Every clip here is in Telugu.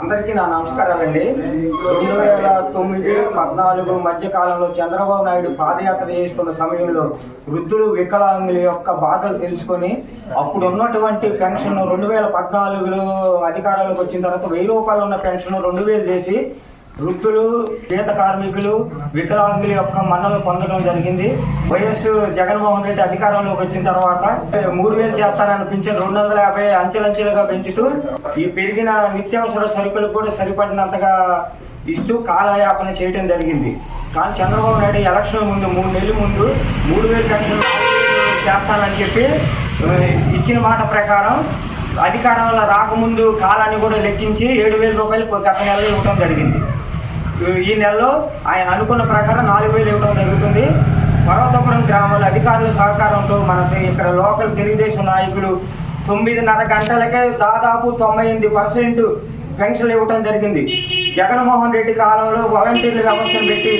అందరికీ నా నమస్కారాలండి. రెండు వేల తొమ్మిది పద్నాలుగు మధ్య కాలంలో చంద్రబాబు నాయుడు పాదయాత్ర చేస్తున్న సమయంలో వృద్ధులు వికలాంగుల యొక్క బాధలు తెలుసుకొని అప్పుడు ఉన్నటువంటి పెన్షన్ రెండు వేల పద్నాలుగులో అధికారంలోకి వచ్చిన తర్వాత వెయ్యి రూపాయలు ఉన్న పెన్షన్ రెండు వేలు చేసి వృద్ధులు చేత కార్మికులు వికలాంగుల యొక్క మన్నలు పొందడం జరిగింది. వైఎస్ జగన్మోహన్ రెడ్డి అధికారంలోకి వచ్చిన తర్వాత మూడు వేలు చేస్తానని పింఛన్ రెండు వందల యాభై అంచెలంచెలుగా పెంచుతూ ఈ పెరిగిన నిత్యావసర సరుకులు కూడా సరిపడినంతగా ఇస్తూ కాలయాపన చేయడం జరిగింది. కానీ చంద్రబాబు నాయుడు ఎలక్షన్ ముందు మూడు నెలల ముందు మూడు వేలు పెన్షన్ చేస్తానని చెప్పి ఇచ్చిన మాట ప్రకారం అధికారంలో రాకముందు కాలాన్ని కూడా లెక్కించి ఏడు వేల రూపాయలు గత నెలలో ఇవ్వడం జరిగింది. ఈ నెలలో ఆయన అనుకున్న ప్రకారం నాలుగు వేలు ఇవ్వడం జరుగుతుంది. పర్వతపురం గ్రామాల అధికారుల సహకారంతో మన ఇక్కడ లోకల్ తెలుగుదేశం నాయకులు తొమ్మిదిన్నర గంటలకే దాదాపు తొంభై ఎనిమిది పర్సెంట్ పెన్షన్లు ఇవ్వడం జరిగింది. జగన్మోహన్ రెడ్డి కాలంలో వాలంటీర్ల వ్యవస్థను పెట్టి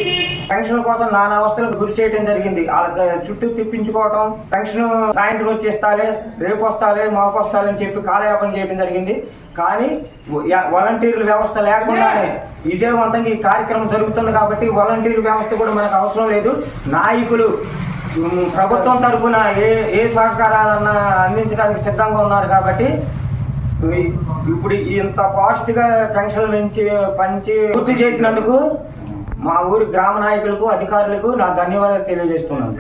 పెన్షన్ కోసం నానా అవస్థలకు గురి చేయడం జరిగింది. వాళ్ళ చుట్టూ తిప్పించుకోవటం పెన్షన్ సాయంత్రం వచ్చేస్తాలే రేపు వస్తాలే మాపు వస్తాలే చెప్పి కాలయాపన చేయడం జరిగింది. కానీ వాలంటీర్ల వ్యవస్థ లేకుండానే విజయవంతంగా ఈ కార్యక్రమం జరుగుతుంది కాబట్టి వాలంటీర్ వ్యవస్థ కూడా మనకు అవసరం లేదు. నాయకులు ప్రభుత్వం తరఫున ఏ ఏ సహకారాలన్నా అందించడానికి సిద్ధంగా ఉన్నారు కాబట్టి ఇప్పుడు ఇంత ఫాస్ట్గా పెన్షన్ నుంచి పంచి పూర్తి చేసినందుకు మా ఊరి గ్రామ నాయకులకు అధికారులకు నా ధన్యవాదాలు తెలియజేస్తున్నాను.